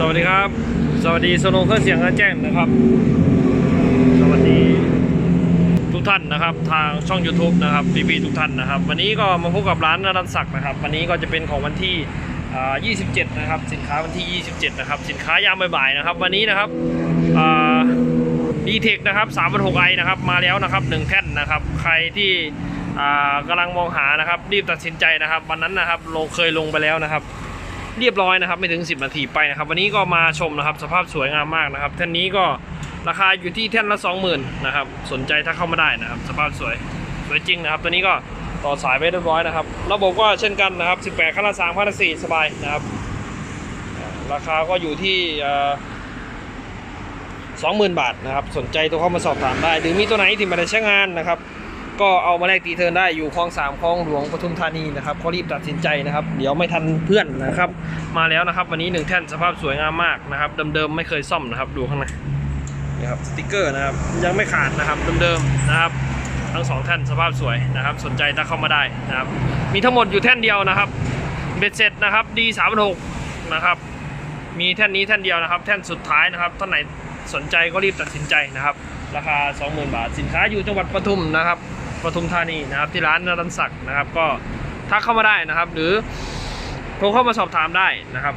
สวัสดีครับ สวัสดีโซโนเครื่องเสียงกระแจ้งนะครับ สวัสดีทุกท่านนะครับ ทางช่อง YouTube นะครับพี่ๆทุกท่านนะครับ วันนี้ก็มาพบกับร้านนรันศักดิ์นะครับ วันนี้ก็จะเป็นของวันที่ 27 นะครับ สินค้าวันที่ 27 นะครับ สินค้ายามบ่ายๆนะครับ วันนี้นะครับดีเทคนะครับ3 6 i นะครับมาแล้วนะครับ 1 แท่นนะครับ ใครที่กำลังมองหานะครับ รีบตัดสินใจนะครับ วันนั้นนะครับลงเคยลงไปแล้วนะครับ เรียบร้อยนะครับไม่ถึง 10 นาทีไปนะครับ วันนี้ก็มาชมนะครับ สภาพสวยงามมากนะครับ แท่นนี้ก็ราคาอยู่ที่แท่นละ 20,000นะครับ สนใจถ้าเข้ามาได้นะครับ สภาพสวยสวยจริงนะครับ ตัวนี้ก็ต่อสายไปเรียบร้อยนะครับ ระบบก็เช่นกันนะครับ 18ขั้นละ3ขั้นละ4สบายนะครับ ราคาก็อยู่ที่สองหมื่นบาทนะครับ สนใจโทรเข้ามาสอบถามได้ หรือมีตัวไหนที่มาได้ใช้งานนะครับ ก็เอามาแลกตีเทินได้อยู่คลองสามคลองหลวงปทุมธานีนะครับก็รีบตัดสินใจนะครับ เดี๋ยวไม่ทันเพื่อนนะครับ มาแล้วนะครับ วันนี้หนึ่งแท่นสภาพสวยงามมากนะครับเดิมๆไม่เคยซ่อมนะครับดูข้างในนี่ครับสติกเกอร์นะครับยังไม่ขาดนะครับเดิมๆนะครับทั้งสองแท่นสภาพสวยนะครับ สนใจถ้าเข้ามาได้นะครับ มีทั้งหมดอยู่แท่นเดียวนะครับเบ็ดเสร็จนะครับดีสามหกนะครับ มีแท่นนี้แท่นเดียวนะครับ แท่นสุดท้ายนะครับท่านไหนสนใจก็รีบตัดสินใจนะครับ ราคา 20,000 บาท สินค้าอยู่จังหวัดปทุมนะครับ ปทุมธานีนะครับที่ร้านนรันศักดิ์นะครับ ก็ทักเข้ามาได้นะครับ หรือโทรเข้ามาสอบถามได้นะครับ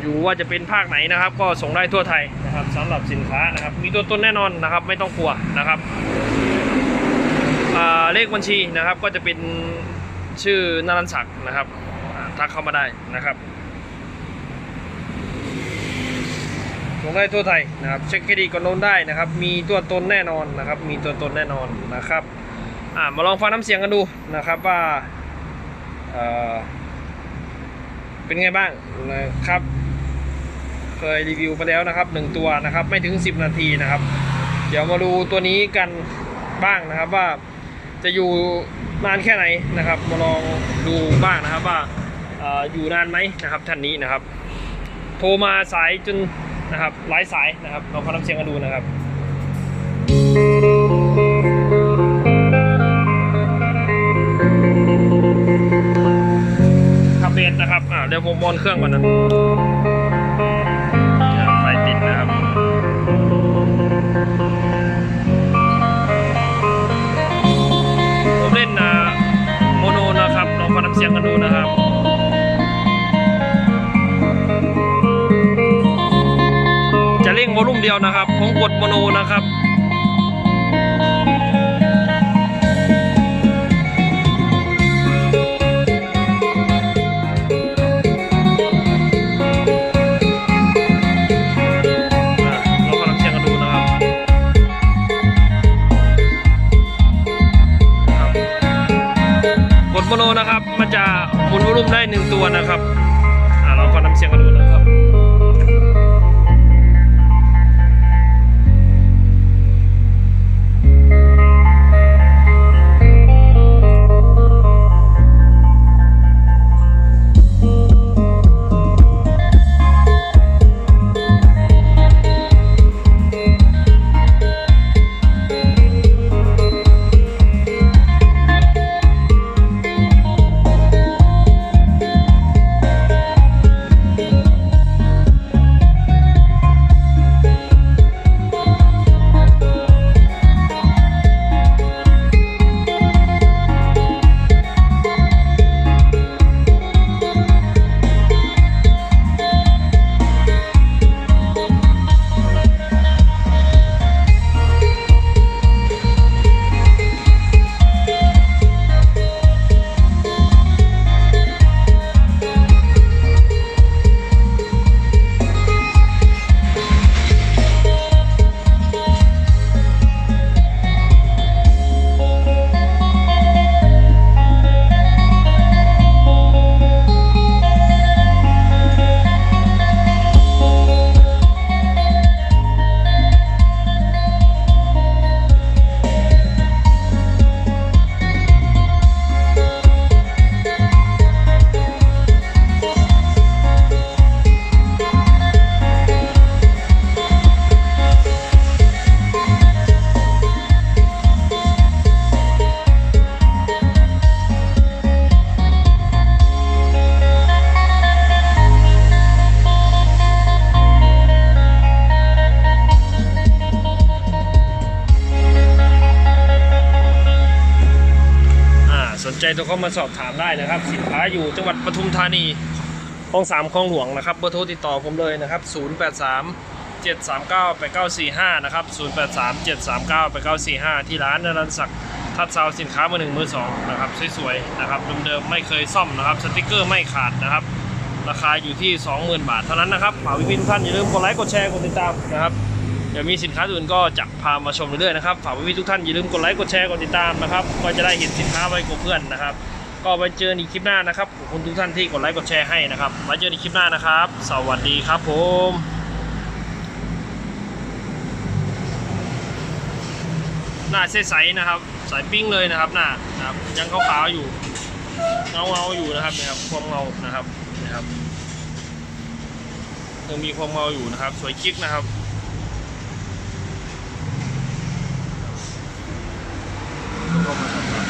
อยู่ว่าจะเป็นภาคไหนนะครับ ก็ส่งได้ทั่วไทยนะครับสำหรับสินค้านะครับ มีตัวตนแน่นอนนะครับ ไม่ต้องกลัวนะครับเลขบัญชีนะครับ ก็จะเป็นชื่อนรันศักดิ์นะครับอ่าทักเข้ามาได้นะครับส่งได้ทั่วไทยนะครับ เช็คเครดิตก่อนโน้นได้นะครับ มีตัวตนแน่นอนนะครับ มีตัวตนแน่นอนนะครับ อ่ามาลองฟังน้ำเสียงกันดูนะครับว่าเออเป็นไงบ้างนะครับ เคยรีวิวไปแล้วนะครับหนึ่งตัวนะครับ ไม่ถึง 10 นาทีนะครับ เดี๋ยวมาดูตัวนี้กันบ้างนะครับว่าจะอยู่นานแค่ไหนนะครับ มาลองดูบ้างนะครับว่าอออยู่นานไหมนะครับท่านนี้นะครับ โทรมาสายจนนะครับหลายสายนะครับลองฟังน้ำเสียงกันดูนะครับ ขับเบสนะครับ อ่าเดี๋ยวผมมอนเครื่องก่อนนะไฟติดนะครับผมเล่นอ่าโมโนนะครับลองฟังน้ำเสียงกันดูนะครับจะเร่งวอลลุ่มเดียวนะครับ ผมกดโมโนนะครับ ลลุ่มได้หนึ่งตัวนะครับ อ่าเราก็นำเสียงกันดูนะครับ ใจโทรเข้ามาสอบถามได้นะครับ สินค้าอยู่จังหวัดปทุมธานีห้องสามคลองหลวงนะครับเบอร์โทรติดต่อผมเลยนะครับ 083 739 8945 นะครับ 083 739 8945 ที่ร้านนรันศักดิ์ทัดซาวสินค้ามือหนึ่งมือสองนะครับสวยๆนะครับเดิมๆไม่เคยซ่อมนะครับสติกเกอร์ไม่ขาดนะครับ ราคาอยู่ที่ 20,000 บาทเท่านั้นนะครับฝากพี่ๆทุกท่านอย่าลืมกดไลค์กดแชร์กดติดตามนะครับ เดี๋ยวมีสินค้าอื่นก็จะพามาชมเรื่อยๆนะครับฝากพี่ๆทุกท่านอย่าลืมกดไลค์กดแชร์กดติดตามนะครับก็จะได้เห็นสินค้าไว้กับเพื่อนนะครับ ก็ไปเจอกันคลิปหน้านะครับขอบคุณทุกท่านที่กดไลค์กดแชร์ให้นะครับมาเจอกันคลิปหน้านะครับ สวัสดีครับผมหน้าใสๆนะครับ สายปิ้งเลยนะครับหน้านะครับยังขาวๆอยู่เงาเงาๆอยู่นะครับนะครับความเงานะครับนะครับยังมีความเงาอยู่นะครับ สวยกิ๊กนะครับ Roma.